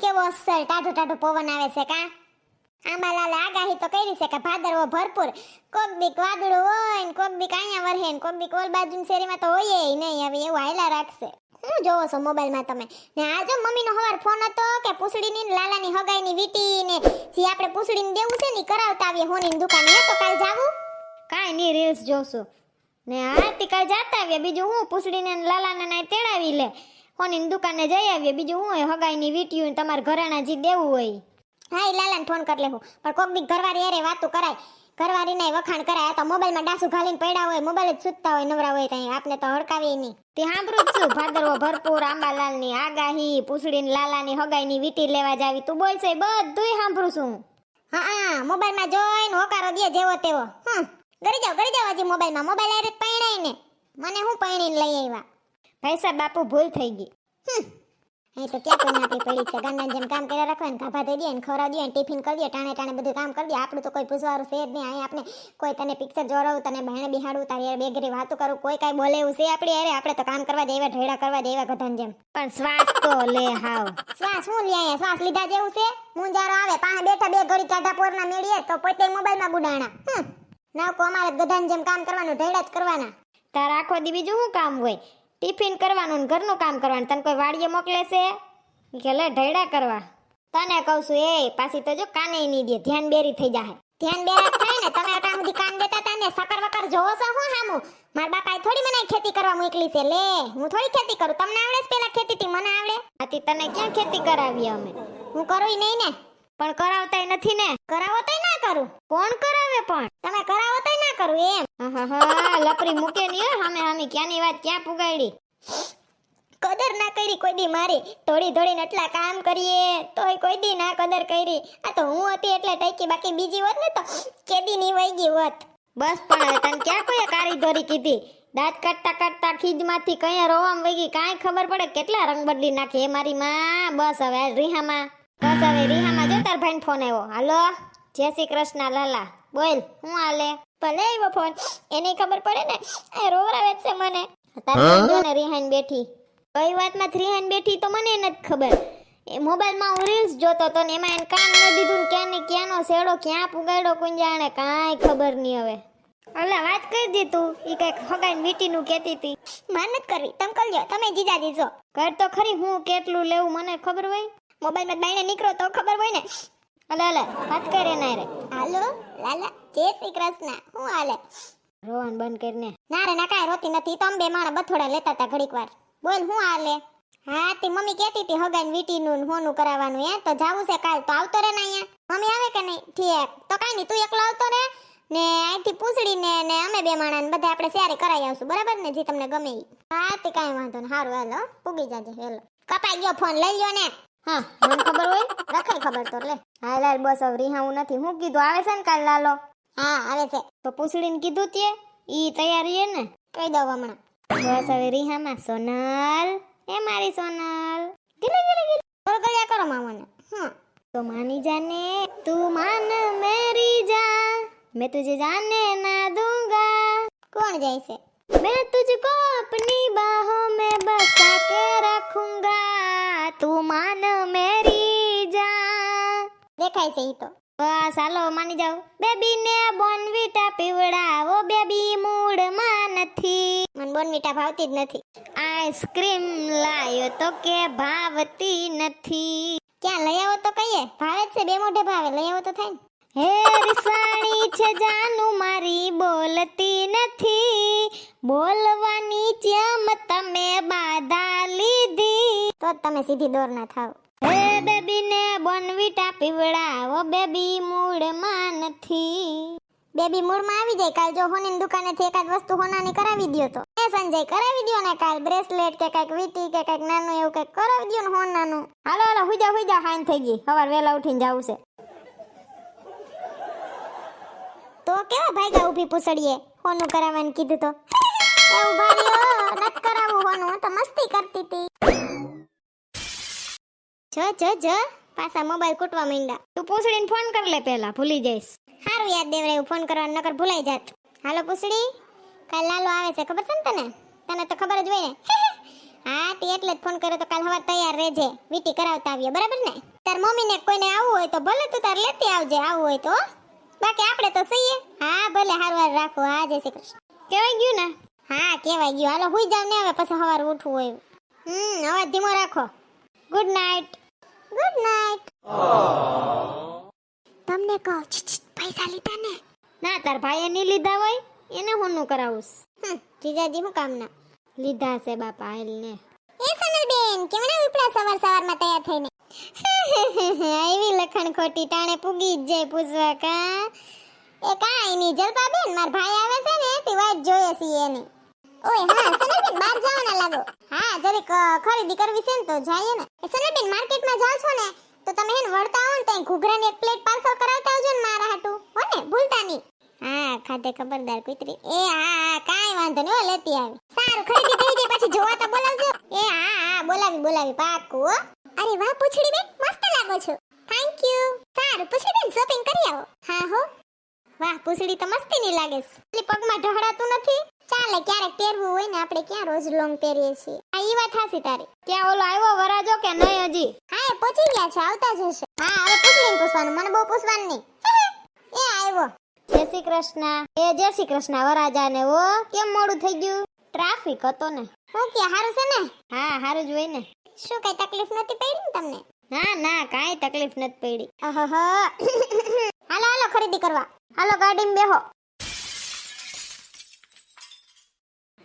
કેવો અસર ટાઢો ટાઢો પવન આવે છે કા? આંબાલાલે આગાહી તો કરી છે કે ભાદરવો ભરપૂર. કોક બીક વાદળું હોય ને કોક બીક અહીંયા વરહે ને કોક બીક ઓલ બાજુ શેરીમાં તો હોય નહીં, હવે એવું હાયલા રાખશે. હું જોવો છો મોબાઈલમાં તમે? ને આ મમ્મીનો હવાર ફોન હતો કે પૂછડીની લાલાની હગાઈની વીટી ને જે આપણે પૂછડીને દેવું છે ને કરાવતા આવીએ હોની દુકાને. હે તો કાલ જાવું? કાંઈ નહીં રીલ્સ જોશું. ને આરતી કાલ જાતા આવીએ. બીજું હું પૂછડીને લાલાને તેડાવી લે. હોની દુકાને જઈ આવીએ. બીજું હું હોય? હગાઈની વીટ્યું તમારે ઘરેણા જે દેવું હોય હા એ લાલાને ફોન કરી લેવું. પણ કોક દી ઘરવાળી અરે વાતું કરાય. ઘરવાળીને વખાણ કરાય. આ તો મોબાઈલમાં ડાસુ ઘાલીને પડ્યા હોય, મોબાઈલ જ સૂતતા હોય, નવરા હોય ત્યાં આપને તો હડકાવી નહીં. તે સાંભળું જ છું. ભાદરવો ભરપૂર, આંબાલાલની આગાહી, પૂછડીને લાલાની હગાઈની વીટી લેવા જાવી. તું બોલશે બધું બધુંય સાંભળું છું. હા હા, મોબાઈલમાં જોઈને હોકારો દે જેવો તેવો. હમ ગરી જાવ ગરી જાવ હજી મોબાઈલમાં મોબાઈલ આરે પૈણાય ને. મને હું પૈણીને લઈ આવ્યા? ભાઈ સાહેબ બાપુ ભૂલ થઈ ગઈ. અહીં તો ક્યાં કોઈ નાપી પડી છે ગાંડા જેમ કામ કર્યા રાખવા ને ગાભા દઈ દે ને ખવરા દે ને ટિફિન કરી દે ટાણે ટાણે બધું કામ કરી દે. આપણું તો કોઈ પૂછવાનું છે જ નહીં. અહીં આપણે કોઈ તને પિક્ચર જોડાવું તને બહેણે બિહાડું તારી યાર બેગરી વાતો કરું કોઈ કાંઈ બોલે એવું છે આપણી અરે આપણે તો કામ કરવા દેવા ઢેડા કરવા દેવા ગધાન જેમ. પણ શ્વાસ તો લે હાવ. શ્વાસ શું લે અહીંયા? શ્વાસ લીધા જેવું છે? મુંજારો આવે પાસે બેઠા બે ઘડી ટાઢા પોરના મેળીએ તો પોતે મોબાઈલમાં બુડાણા ના કો અમારે ગધાન જેમ કામ કરવાનું ઢેડા જ કરવાના. તાર આખો દી બીજું શું કામ હોય? ટિફિન કરવાનું ને ઘરનું કામ કરવાનું. તને કોઈ વાડીએ મોકલે છે? કે લે ઢૈડા કરવા. તને કહું છું, એ, પાછી તો જો કાને નહીં દે, ધ્યાન બેરી થઈ જાય ધ્યાન બેરા થાય ને તમે અટાણ સુધી કાન દેતા હતા ને, સકર વકર જોવો છો હું હામું? મારા બાપાએ થોડી મને ખેતી કરવા મોકલી છે. લે, હું થોડી ખેતી કરું. તમને આવડે છે પેલા ખેતી થી મને આવડે. આથી તને ક્યાં ખેતી કરાવી અમે? હું કરું નહીં ને. પણ કરાવતાય નથી ને. કરાવો તોય ના કરું. કોણ કરાવે પણ? તમે કરાવો તોય ના કરું એમ? લપરી મૂકે નહીં સામે સામે ક્યાંની વાત, ક્યાં પુગાડી કદર ના કરી કોઈ દી મારી, ધોળી થોડીને એટલા કામ કરીએ, તોય કોઈ દી ના કદર કરી. આ તો હું હતી એટલે ટકી બાકી બીજી હોત ને તો કેદી ની વહી ગઈ હોત. બસ પણ તને ક્યાં કોઈ ધોરી કીધી? દાંત કાઢતા કાઢતા ખીજમાંથી કયા રોવામ વહી ગઈ, કાંઈ ખબર પડે કેટલા રંગ બદલી નાખે એ મારી માં? બસ હવે રીહામાં. બસ હવે રીહામાં જો તાર ભાઈ ફોન આવ્યો હાલો, જય શ્રી કૃષ્ણ, લાલા. બોલ, હું હાલે? ભલે આવ્યો ફોન એને ખબર પડે ને? એ રોવરાવે જ છે મને. તારે ને રિહાન બેઠી. કઈ વાતમાં થ્રીહાન બેઠી તો મને નથી ખબર. એ મોબાઈલમાં હું રીલ્સ જોતો હતો ને એમાં એને કામ ન દીધું ને ક્યાં ને ક્યાંનો શેડો ક્યાં પુગાડ્યો કોઈ જાણે કાંઈ ખબર નહીં હવે. અલા વાત કરી દી તું. ઈ કંઈક હગાઈ મીટીનું કહેતી હતી. માર નથી કરવી. તમે કરજો. તમે જીજા દીજો કર તો ખરી હું કેટલું લેવું મને ખબર હોય? મોબાઈલમાં બાઈને નીકળો તો ખબર હોય ને? અલે વાત કરે ના રે હાલો લાલા જય શ્રી કૃષ્ણ હું હાલે રોવાનું બંધ કરીને ના રે ના કાંઈ રોતી નથી તમે બે માણા બથોડા લેતા હતા ઘડીક વાર બોલ હું હાલે હા તે મમ્મી કહેતી હતી હગાઈ વીટીનું ને હોનું કરાવવાનું હે તો જાવું છે કાલ તો આવતો રે ને અહીંયા મમ્મી આવે કે નહીં ઠીક તો કાંઈ નહીં તું એકલો આવતો રે ને અહીંથી પૂછડીને ને અમે બે માણા ને બધા આપણે શેરે કરાવી આવશું બરાબર ને જે તમને ગમે એ હા તે કાંઈ વાંધો નહીં સારું હેલો પૂગી જાજે હેલો કપાઈ ગયો ફોન લઈ લ્યો ને હા મને ખબર હોય રખાય ખબર તો લે હા લાલ બસ હવે રિહાવું નથી હું કીધું આવે છે ને કાલ લાલો હા આવે છે તો પૂછડીને કીધું તે ઈ તૈયારી હે ને કહી દઉં હમણાં બસ હવે રિહામાં સોનલ એ મારી સોનલ ગીલે ગીલે ગીલે બોલ કર્યા કરો મામાને હમ તો માની જાને તું માન મેરી જાન मैं तुझे जाने ना दूंगा कौन જાય છે मैं तुझको अपनी बाहों में बसा के रखूंगा તું માન મેરી જા. દેખાય છે ઈ તો. બસ હાલો માની જાઓ. બેબી ને બોનવીટા પીવડાવો. બેબી મૂડમાં નથી. મને બોનવીટા ભાવતી જ નથી. આઈસ્ક્રીમ લાયો તો કે ભાવતી નથી. ક્યાં લઈ આવો તો કહીએ. ભાવે છે બે મોઢે ભાવે. લઈ આવો તો થાય હે રિસાણી છે જાનું મારી બોલતી નથી. બોલવાની જેમ તમે બાધા તો જ તમે સીધી દોર ના થાવ. હે બેબી ને બોનવીટા પીવડાવો બેબી મૂડમાં નથી. બેબી મૂડમાં આવી જાય. કાલ જો હોની દુકાનેથી એકાદ વસ્તુ હોનાની કરાવી દ્યો તો. એ સંજય કરાવી દ્યો ને કાલ બ્રેસલેટ કે કંઈક વીટી કે કંઈક નાનું એવું કંઈક કરાવી દ્યો ને હોનાનું. હાલો હાલો હુજા હુજા હાઈન થઈ ગઈ. સવાર વહેલા ઉઠીને જાવું છે. તો કેવા ભાઈગા ઊભી પૂછડીએ? હોનું કરાવવાનું કીધું તો. એ ઊભા રહ્યો નત કરાવું હોનું. તો મસ્તી કરતી હતી જો જો જો પાછા મોબાઈલ કૂટવા માંડ્યા. તું પૂછડીને ફોન કર લે પહેલા ભૂલી જઈશ. સારું યાદ દેવરાયું ફોન કરવાનું નકર ભૂલાઈ જાત. હાલો પૂછડી કાલ લાલો આવે છે ખબર છે ને તને? તને તો ખબર જ હોય ને? હા તે એટલે જ ફોન કર્યો તો કાલ સવાર તૈયાર રહેજે વીટી કરાવતા આવીએ બરાબર ને? તાર મમ્મીને કોઈને આવવું હોય તો ભલે તું તાર લેતી આવજે આવું હોય તો બાકી આપણે તો સહીએ હા ભલે હારવાર રાખો. હા જય શ્રી કૃષ્ણ. કેવાય ગયું ને? હા કેવાય ગયું. હાલો હુઈ જાવ ને હવે પછી સવારે ઉઠવું હોય હમ અવાજ ધીમો રાખો. ગુડ નાઇટ ગુડ નાઈટ તમને કહો પૈસા લીધા ને? ના તાર ભાઈએ નહીં લીધા હોય એને હું નું કરાવું? જીજાજી હું કામના? લીધા છે બાપા હાલ ને. એ સોનલબેન કેમણે ઉપડા સવાર સવારમાં તૈયાર થઈને? આવી લખણ ખોટી ટાણે પૂગી જ જાય પૂછવા કા? એ કાંઈ નહીં જલપા બેન માર ભાઈ આવે છે ને તે વાટ જોઈએ છીએ એની. ઓય, હા, સનલબેન બહાર જવાના લાગો. હા જરીક ખરીદી કરવી છે ને તો જઈએ ને. સનલબેન માર્કેટમાં જાવ છો ને, તો તમે હેન વળતા આવો ને ત્યાં ઘૂઘરાની એક પ્લેટ પાર્સલ કરાવતા આવજો ને મારા હાટુ. હો ને ભૂલતા નહીં હા ખાતે ખબરદાર કુતરી. એ, હા હા કાંઈ વાંધો નહીં લેતી આવી સારું, ખરીદી થઈ ગઈ પછી જોવા તો બોલાવજો. એ, હા હા, બોલાવી બોલાવી પાકું હો. અરે વાહ પૂછડી બેન મસ્ત લાગો છો. થેન્ક યુ સારું પૂછડી બેન શોપિંગ કરી આવો. હા, હો. વાહ, પૂછડી તો મસ્તી ની લાગે છે. પગમાં ઢહડાતું નથી. ચાલે, ક્યારેક પહેરવું હોય ને આપણે ક્યાં રોજ લોંગ પહેરીએ છીએ? આ ઈ વાત હાસી તારી. ક્યાં ઓલો આવ્યો વરાજો કે નહીં હજી? હા, એ પહોંચી ગયા છે, આવતા જ હા, હવે પૂછડીને પૂછવાનું, મને બહુ પૂછવાનું નહીં. એ આવ્યો. જય શ્રી કૃષ્ણ. એ જય શ્રી કૃષ્ણ વરાજા ને ઓ કેમ મોડું થઈ ગયું? ટ્રાફિક હતો ને. હું કે, હારું છે ને? હા, હારું જ હોય ને. શું કઈ તકલીફ નથી પડી તમને? ના ના, કાંઈ તકલીફ નથી પડી. હાલો હાલો, ખરીદી કરવા. હાલો, ગાડીમાં બેહો.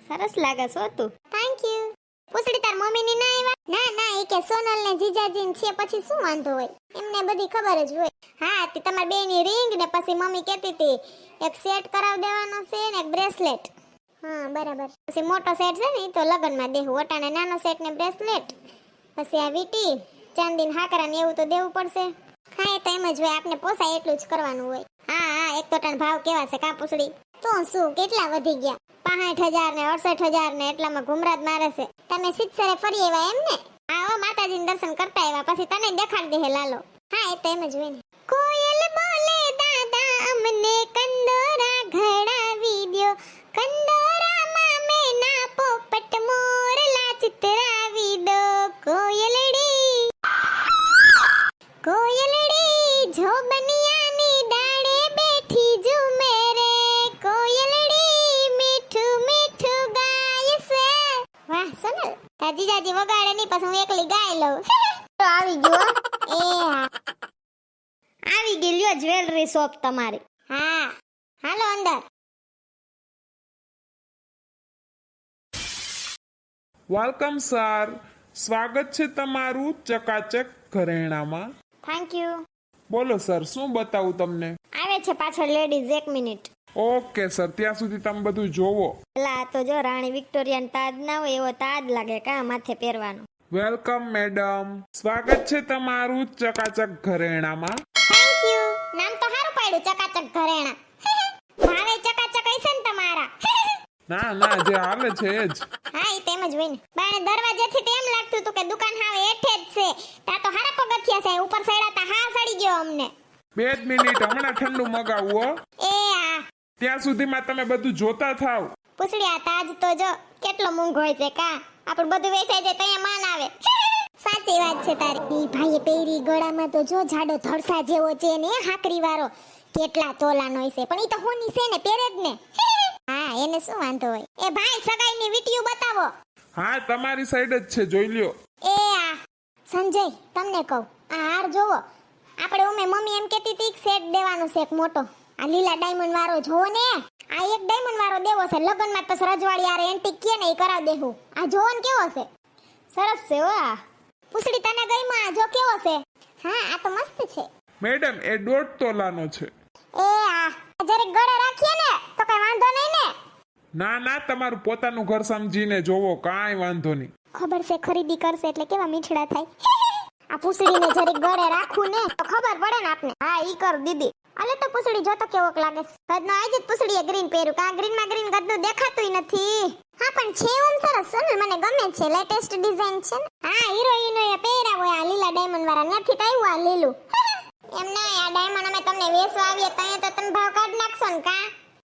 સરસ લાગે છો તું. થેન્ક યુ પૂછડી તાર મમ્મીની ના આવ્યા ના ના, એ કે સોનલ ને જીજાજી ને છે, પછી શું વાંધો હોય? એમને બધી ખબર જ હોય. હા, તે બે ની રિંગ ને પછી મમ્મી કહેતી હતી, એક સેટ કરાવ દેવાનો છે ને એક બ્રેસલેટ હા, બરાબર. પછી મોટો સેટ છે ને તો તો લગનમાં દેવું ઓટાણે નાનો સેટ ને બ્રેસલેટ પછી આ વીટી, ચાંદીન હાકરા ને એવું તો દેવું પડશે. હા, એ તો એમ જ હોય, આપને પોસાય એટલું જ કરવાનું હોય. હા હા, એક તો ટન ભાવ કેવા છે, કા પૂછડી? તો શું, કેટલા વધી ગયા? પાંઠ હજાર ને અડસઠ હજાર ને એટલામાં ઘુમરાજ મારે છે. તમે સિત્સરે ફરી એવા એમ ને આવો હો માતાજીનું દર્શન કરતા આવ્યા, પછી તને દેખાડી દે લાલો. હા, એ તો એમ જ હોય ને. સોનલ જાજી વગાડે નહીં પછી હું એકલી ગાઈ લઉં. તો આવી ગયો એ હા. આવી ગઈ લ્યો જ્વેલરી શોપ તમારી. હા. હાલો અંદર. વેલકમ સર સ્વાગત છે તમારું ચકાચક ઘરેણામાં. થેન્ક યુ બોલો સર શું બતાવું તમને? આવે છે પાછળ લેડીઝ એક મિનિટ ઓકે સર ત્યાં સુધી તમે બધું જોવો. પેલા તો જો રાણી વિક્ટોરિયાનો તાજ ના હોય એવો તાજ લાગે કા માથે પહેરવાનો. Welcome madam. સ્વાગત છે તમારું ચકાચક ઘરેણામાં. થેન્ક યુ નામ તો સારું પાડ્યું ચકાચક ઘરેણા. ભાવે ચકાચક હશે ને તમારા. ના ના જે હાલે છે એ જ. હા એ તેમ જ હોય ને. બાણે દરવાજેથી તો એમ લાગતું હતું કે દુકાન હાવ હેઠે જ છે. તા તો હારા પગથિયા છે ઉપર સડાતા હા સડી ગયો અમને. બે જ મિનિટ હમણાં ઠંડુ મગાવું હો. એ ત્યાં સુધીમાં તમે બધું જોતા થાવ. પૂછડી આ તાજ તો જો કેટલો મૂંઘો હોય છે કા? આપણું બધું વેચાઈ જાય તો અહીંયા માન આવે. સાચી વાત છે તારી. ભાઈ ભાઈએ પહેરી ગળામાં તો જો જાડો ધડસા જેવો છે ને હાકરી વાળો કેટલા તોલાનો હશે. પણ ઈ તો હોની છે ને પહેરે જ ને. હા એને શું વાંધો હોય? એ ભાઈ સગાઈની વીટીયું બતાવો. હા તમારી સાઈડ જ છે જોઈ લ્યો. એ આ સંજય તમને કહું આ હાર જોવો. આપણે ઉમે મમ્મી એમ કહેતી હતી કે સેટ દેવાનો છે એક મોટો. આ લીલા ડાયમંડ વાળો જોવો ને. આ એક ડાયમંડ વાળો દેવો છે. લગનમાં પછી રજવાડી આરે એન્ટિક કે ને એ કરાવ દેવું આ જોવો ને કેવો છે? સરસ છે ઓ આ. પૂછડી તને ગઈ માં આ જો કેવો છે? હા આ તો મસ્ત છે. મેડમ એ દોઢ તોલાનો છે. એ આ જરે ગળે રાખીએ ને તો કઈ વાંધો નહીં ને. ના ના તમારું પોતાનું ઘર સમજીને જોવો કાંઈ વાંધો નહીં. ખબર છે ખરીદી કરશે એટલે કેવા મીઠડા થાય. આ પૂછડીને જરીક ગળે રાખું ને તો ખબર પડે ને આપને. હા ઈ કર દીદી. અલે તો પૂછડી જોતો કેવોક લાગે છે. ગદનો આજ જ પૂછડીએ ગ્રીન પહેર્યું કા ગ્રીનમાં ગ્રીન ગદનું દેખાતુંય નથી. હા પણ છે ઓમ સરસ સોનલ મને ગમે છે લેટેસ્ટ ડિઝાઇન છે ને. હા હિરોઈનો એ પહેર્યા હોય આ લીલા ડાયમંડ વાળા નથી આવ્યું આ લીલું. એમ ના આ ડાયમંડ અમે તમને વેચવા આવીએ તો તો તમે ભાવ કાઢ નાખશો ને કા?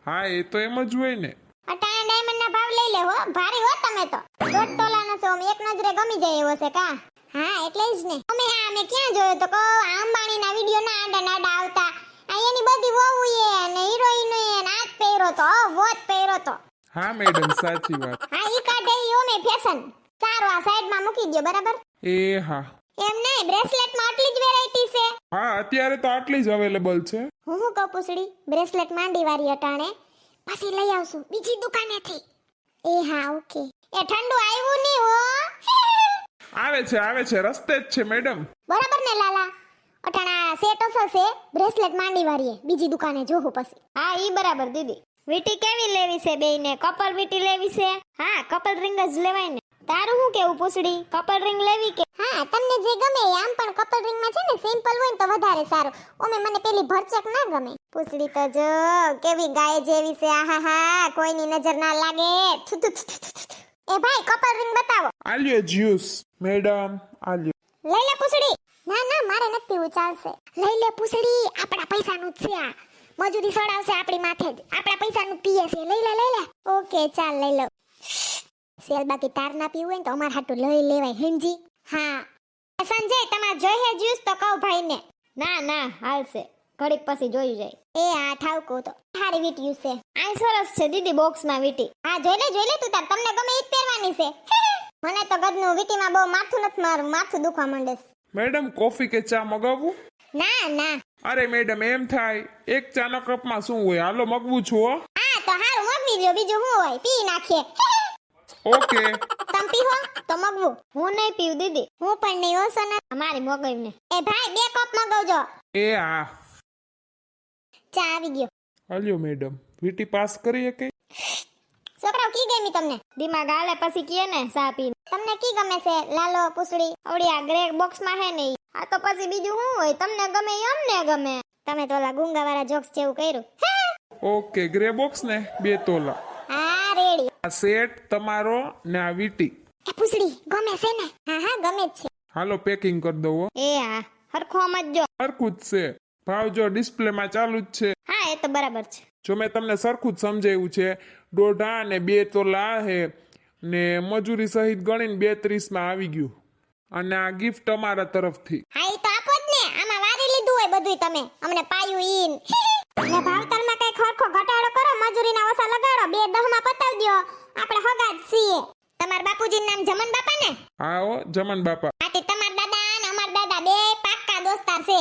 હા એ તો એમ જ હોય ને. અટાણે ડાયમંડ ના ભાવ લઈ લે હો ભારી હો તમે તો. દોઢ તોલાના છો અમે એક નજરે ગમી જાય એવો છે કા? હા એટલે જ ને. અમે હા અમે ક્યાં જોયો તો કો અંબાણી ના વિડિયો ના આડા નાડા આવતા. એની બધી વહુ એ ને હિરોઈન એ પહેરો તો વોચ પહેરો તો. હા મેડમ સાચી વાત. હા ઈ કાઢે ઈ મે ફેશન સારું આ સાઈડમાં મૂકી દો બરાબર? એ હા. એમ નહીં બ્રેસલેટમાં આટલી જ વેરાયટી છે. હા અત્યારે તો આટલી જ અવેલેબલ છે. હું હું કહું પૂછડી બ્રેસલેટ માંડી વારી અટાણે. પછી લઈ આવશું બીજી દુકાનેથી. એ હા ઓકે એ ઠંડુ આવ્યું નહીં હો. આવે છે આવે છે રસ્તે જ છે મેડમ બરાબર ને લાલા? અટાણા સેટ અસર બ્રેસલેટ માંડી વાળીએ બીજી દુકાને જોવું પછી. હા ઈ બરાબર દીદી. વીટી કેવી લેવી છે બેયને? કપલ વીટી લેવી છે? હા કપલ રિંગ જ લેવાય ને. તારું શું કેવું પૂછડી? કપલ રિંગ લેવી કે? હા તમને જે ગમે આમ પણ કપલ રિંગમાં છે ને સિમ્પલ હોય ને તો વધારે સારું. ઓમે મને પેલી ભરચક ના ગમે. પૂછડી તો જો કેવી ગાય જેવી છે? આહા હા કોઈની નજર ના લાગે. એ ભાઈ કપલ રિંગ બતાવો. આલ્યો જ્યુસ મેડમ આલ્યો. લઈ લે પૂછડી. ના ના મારે નથી પીવું ચાલશે લઈ લે પૂછડી આપણા પૈસાનું જ છે આ. મજૂરી સડાવશે આપણી માથે જ. આપણા પૈસાનું પીએ છે. લઈ લે લઈ લે. ઓકે ચાલ લઈ લો સેલ બાકી તાર ના પીવું હોય ને તો અમાર હાટું લઈ લેવાય હિમજી. હા. સંજય તમારે જોઈએ જ્યુસ? તો કહો ભાઈને. ના ના હાલશે. ઘડીક પછી જોયું જાય. એ આ ઠાવકો તો. હારી વીટ્યું છે. આ સરસ છે દીદી બોક્સમાં વીટી. હા જોઈ લે જોઈ લે તું તાર. તમને ગમે એ જ પહેરવાની છે. મને તો ગદનું વીટીમાં બહુ માથું નથી મારું. માથું દુખવા માંડે છે. મેડમ કોફી કે ચા મગાવવું ના ના અરે મેડમ એમ થાય એક ચાના કપમાં શું હોય હાલો મગવું છું હો હા તો હારું મગવી લ્યો બીજું શું હોય પી નાખીએ ઓકે તમ પીવો તો મગવું હું નહીં પીવું દીદી હું પણ નહીં હો સોના અમારી મગાવીને એ ભાઈ બે કપ મગાવજો એ હા ચા આવી ગયો આલ્યો મેડમ વીટી પાસ કરીએ કે? છોકરાઓ કી ગમી તમને? દિમાગ હાલે પછી કીએ ને ચા પીને. તમને કી ગમે છે? લાલો પૂછડી આવડી આ ગ્રે બોક્સમાં હે ને આ તો પછી બીજું શું હોય? તમને ગમે ઈ અમને ગમે. તમે તો ઓલા ગુંગા વાળા જોક્સ જેવું કર્યું. ઓકે ગ્રે બોક્સ ને બે તોલા. હા રેડી આ સેટ તમારો ને આ વીટી. એ પૂછડી ગમે છે ને? હા હા ગમે છે. હાલો પેકિંગ કરી દો એ હા. હરખો સમજજો હરખું જ છે. ભાવ જો ડિસ્પ્લેમાં ચાલુ જ છે. હા એ તો બરાબર છે. જો મેં તમને સરખું જ સમજાવ્યું છે દોઢા અને બે તોલા હે. ને મજૂરી સહિત ગણીને બે ત્રીસમાં આવી ગયું. અને આ ગિફ્ટ અમારા તરફથી. હા ઈ તો આપો જ ને. આમાં વારી લીધું હોય બધું તમે. અમને પાયું ઈન. ને ભાવતાલમાં કઈ ખરખો ઘટાડો કરો મજૂરીના ઓછા લગાડો બે દહમાં પતાવી દ્યો આપણે હગા જ છીએ. તમારા બાપુજી નામ જમન બાપા ને? હા ઓ જમન બાપા. આથી તમાર દાદા અને અમાર દાદા બે પાક્કા દોસ્તાર છે.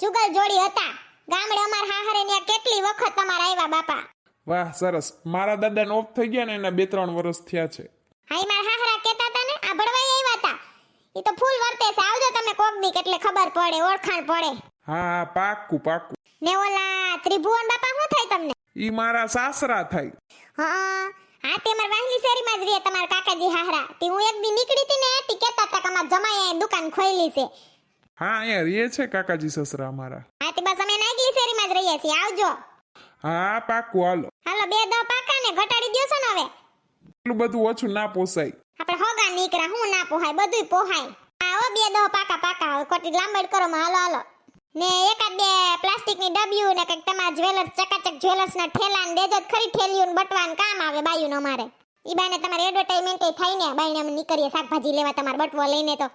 જુગલ જોડી હતા. ગામડે અમાર હાહરે ને કેટલી વખત તમાર આવ્યા બાપા. વાહ સરસ. મારા દાદાને ઓફ થઈ ગયા ને એના બે ત્રણ વર્ષ થયા છે. હાઈ માર હાહરા કહેતા હતા ને આ ભડવાઈ આવ્યા હતા એ તો ફૂલ વર્તે છે. આવજો તમે કોક દી એટલે ખબર પડે ઓળખાણ પડે. હા પાકું પાક્કું ને ઓલા ત્રિભુવન બાપા શું થાય તમને? ઈ મારા સાસરા થાય. હા હા. તે માર વાહલી શેરીમાં જ રહે તમાર કાકાજી હાહરા. તે હું એક દી નીકળી હતી ને તે કહેતા હતા કે અમાર જમાઈએ દુકાન ખોલી છે. હા અહીંયા રહે છે કાકાજી સસરા અમારા. હા તે બસ અમે નાગલી શેરીમાં જ રહીએ છીએ. આવજો. હા પાકું હાલો. હાલો બે દો પાકા ને ઘટાડી દેશો છો ને હવે. એટલું બધું ઓછું ના પોસાય. આપણે હોગા નીકળ્યા હું ના પોહાય બધુંય પોહાય. હો બે દો પાકા પાકા હવે ખોટી લાંબડ કરો માં હાલો હાલો. ને એકાદ બે પ્લાસ્ટિકની ડબ્યું ને કંઈક તમારા જ્વેલર્સ ચકાચક જ્વેલર્સ ના ઠેલા ને દેજો ખરી ઠેલિયું ને બટવાન કામ આવે બાયું અમારે. ઈ બાને તમારે એડવર્ટાઇઝમેન્ટ થાય ને બાઈને અમે નીકળીએ શાકભાજી લેવા તમારે બટવો લઈને તો.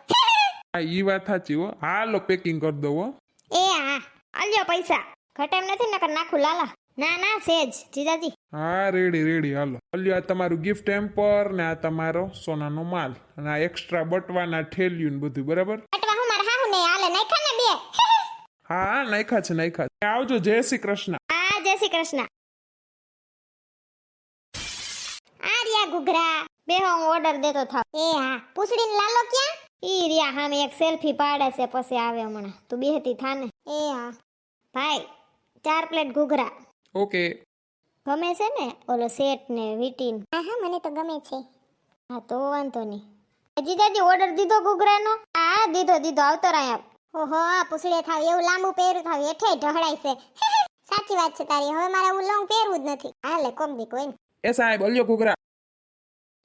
આ ઈ વાત સાચી હો. હાલો પેકિંગ કરી દો હો. એ હા આલ્યો પૈસા. ઘટામ નથી નકર નાખું લાલા. ના ના સેજ જીજાજી. હા રેડી રેડી હાલો. અલ્યો આ તમારું ગિફ્ટ એમ્પર ને આ તમારો સોનાનો માલ અને આ એક્સ્ટ્રા બટવાના ઠેલ્યું ને બધું બરાબર? બટવા હું મારા હાહુ ને હાલે નાખા ને બે? હા નાખા છે નાખા આવજો જય શ્રી કૃષ્ણ. આ જય શ્રી કૃષ્ણ. આર્યા ગુગરા બે હું ઓર્ડર દેતો થાવ. એ હા. પૂછડીને લાલો ક્યાં? ઈ રિયા હામે એક સેલ્ફી પાડે છે પછી આવે હમણાં. તું બેહતી થાને. એ હા. ભાઈ ચાર પ્લેટ ઘૂઘરા. ઓકે. ગમે છે ને ઓલો સેટ ને વીટીન. હા હા મને તો ગમે છે. હા તો વાંધો નહીં. જીજાજી ઓર્ડર દીધો ઘૂઘરાનો? હા દીધો દીધો આવતો રહ્યા ઓહો પૂછડે થાવ એવું લાંબુ પહેરું થાવ એઠે ઢહળાય છે. સાચી વાત છે તારી હવે મારે હું લોંગ પહેરવું જ નથી. હાલે કોમ દી કોઈ એ સાહેબ ઓલ્યો ઘૂઘરા.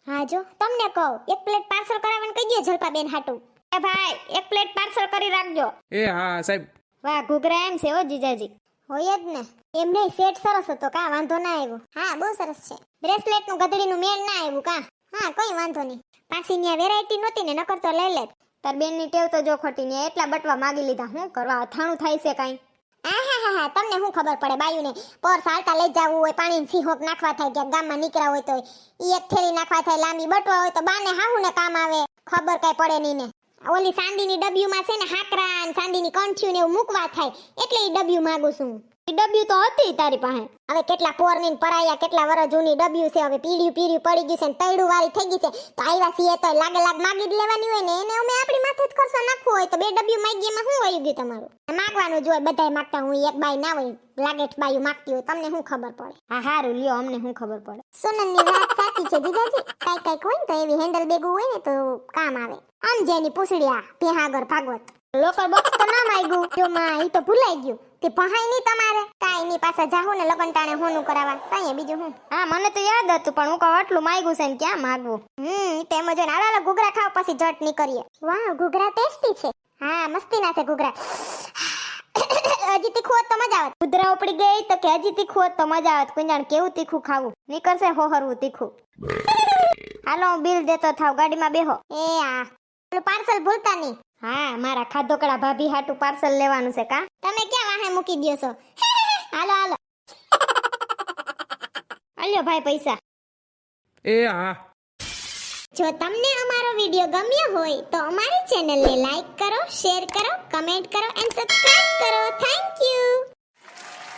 હા જો તમને કહું એક પ્લેટ પાર્સલ કરાવવાનું કહી દો જલપા બેન હાટુ. એ ભાઈ એક પ્લેટ પાર્સલ કરી રાખજો. એ હા સાહેબ. વાહ ઘૂઘરા એમ છે હો જીજાજી. હોય જ ને. એમ નહીં સેટ સરસ હતો કા, વાંધો ના આવ્યો. હા, બહુ સરસ છે. બ્રેસલેટનું ગધડીનું મેળ ના આવ્યું કા. હા, કોઈ વાંધો નહીં. પાછી ત્યાં વેરાયટી નહોતી ને, નકર તો લઈ લેત તાર બેનની ટેવ તો જો ખોટી ને, એટલા બટવા માગી લીધા. હું કરવા અથાણું થાય છે કાંઈ? હા તમને શું ખબર પડે, બાયુને? પર સાલતા લઈ જવું હોય પાણી સિંહોક નાખવા થાય, ક્યાંક ગામમાં નીકળ્યા હોય તો ઈ એક થેલી નાખવા થાય, લાંબી બટવા હોય તો બાને હાહુને કામ આવે. ખબર કઈ પડે નહીં ને. ઓલી ચાંદીની ડબ્યુમાં છે ને હાકરા ને ચાંદીની કંઠિયું ને એવું મૂકવા થાય એટલે એ ડબ્યુ માંગુ છું. ડબ્યું તો હતી તારી પાસે. હવે કેટલા પોરની પરાયા કેટલા વર જૂની ડબ્યુ છે હવે પીળ્યું પીળ્યું પડી ગયું છે ને તૈડું વાળી થઈ ગઈ છે. તો આવ્યા છીએ તો લાગે લાગ માગી જ લેવાની હોય ને એને અમે આપણી માથે જ ખર્ચો નાખવો હોય તો બે ડબ્યુ માગી એમાં શું હોય ગયું તમારું? માગવાનું જ હોય બધાય માગતા હું એક બાઈ ના હોય લાગે બાયું માગતી હોય તમને શું ખબર પડે? હા હારું લ્યો અમને શું ખબર પડે? સોનલની વાત સાચી છે. જીજાજી કઈ કાંઈક હોય ને તો એવી હેન્ડલ બેગું હોય ને તો કામ આવે. આમ જેની પૂછડિયા ભેહાગર ભાગવત. લોકલ બોક્સ તો ના માંગ્યું. જો માં ઈ તો ભૂલાઈ ગયું. તે પહાય નહીં તમારે. કાંઈ ની પાછા જાહુ ને લગન ટાણે હોનું કરાવવા કાંઈ બીજું હું. હા મને તો યાદ હતું પણ હું કહું આટલું માંગ્યું છે ને ક્યાં માંગવું? હમ તેમ જ હાલો ઘૂઘરા ખાવ પછી જટ નીકળીએ. વાહ ઘૂઘરા ટેસ્ટી છે. હા મસ્તી ના છે ઘૂઘરા. હજી તીખું હોત તો મજા આવત. કુદરા ઉપડી ગઈ તો કે હજી તીખું હોત તો મજા આવત. કોઈ જાણ કેવું તીખું ખાવું? નીકળશે હોહરવું તીખું. હાલો હું બિલ દેતો થાવ ગાડીમાં બેહો. એ આ પેલું પાર્સલ ભૂલતા નહીં. હા મારા ખાધોકડા ભાભી હાટુ પાર્સલ લેવાનું છે કા? તમે ક્યાં વાહે મૂકી દો છો? હાલો હાલો. હાલ્યો ભાઈ પૈસા. એ હા જો તમને અમારો વીડિયો ગમ્યો હોય તો અમારી ચેનલને લાઈક કરો શેર કરો કમેન્ટ કરો એન્ડ સબસ્ક્રાઇબ કરો. Thank you